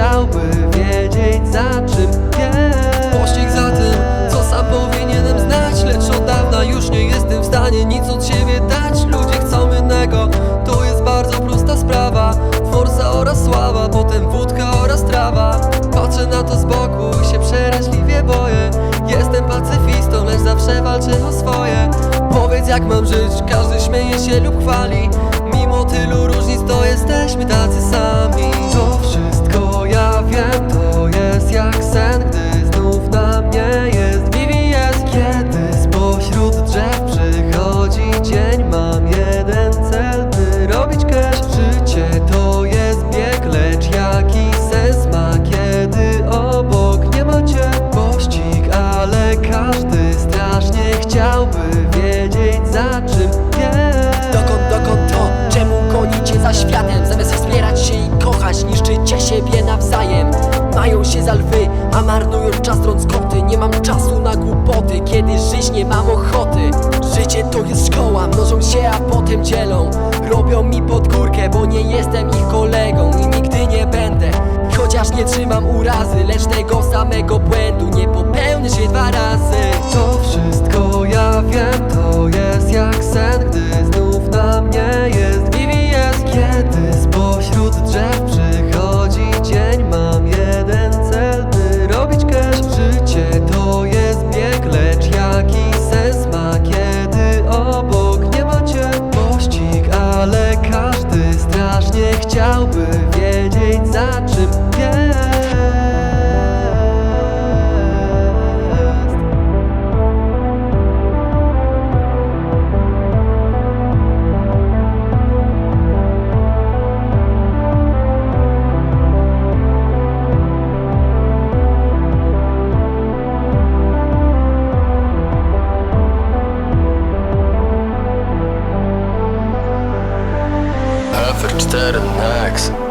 chciałby wiedzieć za czym jest. Pościg za tym, co sam powinienem znać Lecz od dawna już nie jestem w stanie nic od siebie dać. Ludzie chcą innego, to jest bardzo prosta sprawa. Forza oraz sława, potem wódka oraz trawa. Patrzę na to z boku i się przeraźliwie boję. Jestem pacyfistą, lecz zawsze walczę o swoje. Powiedz jak mam żyć, każdy śmieje się lub chwali. Mimo tylu różnic to jesteśmy tacy sami. To wszystko Mają się za lwy, a marnują czas trąc koty Nie mam czasu na głupoty, kiedy żyć nie mam ochoty. Życie to jest szkoła, mnożą się, a potem dzielą. Robią mi pod górkę, bo nie jestem ich kolegą I nigdy nie będę. Chociaż nie trzymam urazy, lecz tego samego błędu nie popełnię. Chciałby wiedzieć za czym better than.